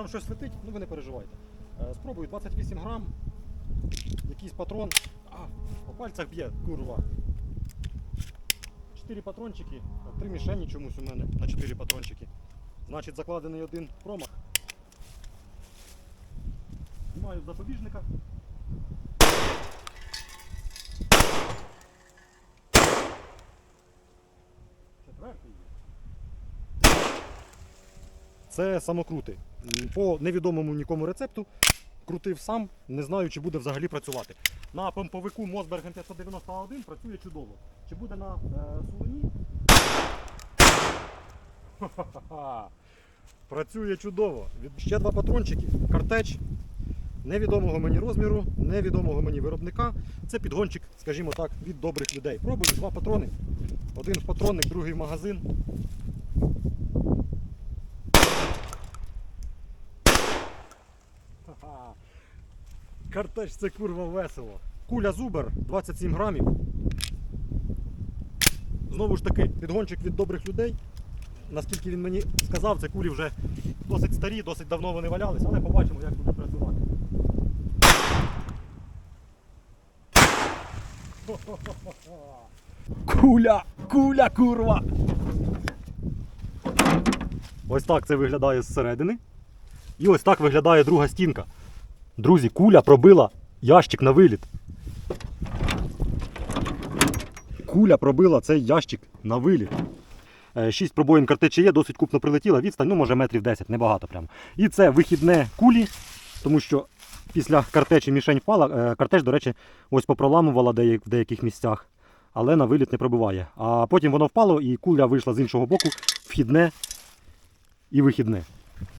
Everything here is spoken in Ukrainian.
Там щось летить, ну ви не переживайте. Е, Спробую 28 грам, якийсь патрон. А, по пальцях б'є, курва. 4 патрончики, 3 мішені чомусь у мене на 4 патрончики. Значить закладений один промах. Знімаю запобіжника. Це самокрути. По невідомому нікому рецепту крутив сам, не знаю, чи буде взагалі працювати. На помповику Мосберг М591 працює чудово. Чи буде на е, Сулені? Працює чудово. Ще два патрончики, картеч. Невідомого мені розміру, невідомого мені виробника. Це підгончик, скажімо так, від добрих людей. Пробую два патрони. Один в патронник, другий в магазин. Ха-ха. Картеч це курва весело. Куля Зубер 27 грамів. Знову ж таки, підгончик від добрих людей. Наскільки він мені сказав, це кулі вже досить старі, досить давно вони валялись, але побачимо, як буде працювати. Куля! Куля, курва! Ось так це виглядає зсередини. І ось так виглядає друга стінка. Друзі, куля пробила ящик на виліт. Куля пробила цей ящик на виліт. Е, Шість пробоїн картечі є, досить купно прилетіла, відстань, ну може метрів 10, небагато прямо. І це вихідне кулі, тому що після картечі мішень впала. Е, Картеч, до речі, ось попроламувала в деяких місцях, але на виліт не пробиває. А потім воно впало і куля вийшла з іншого боку, вхідне і вихідне.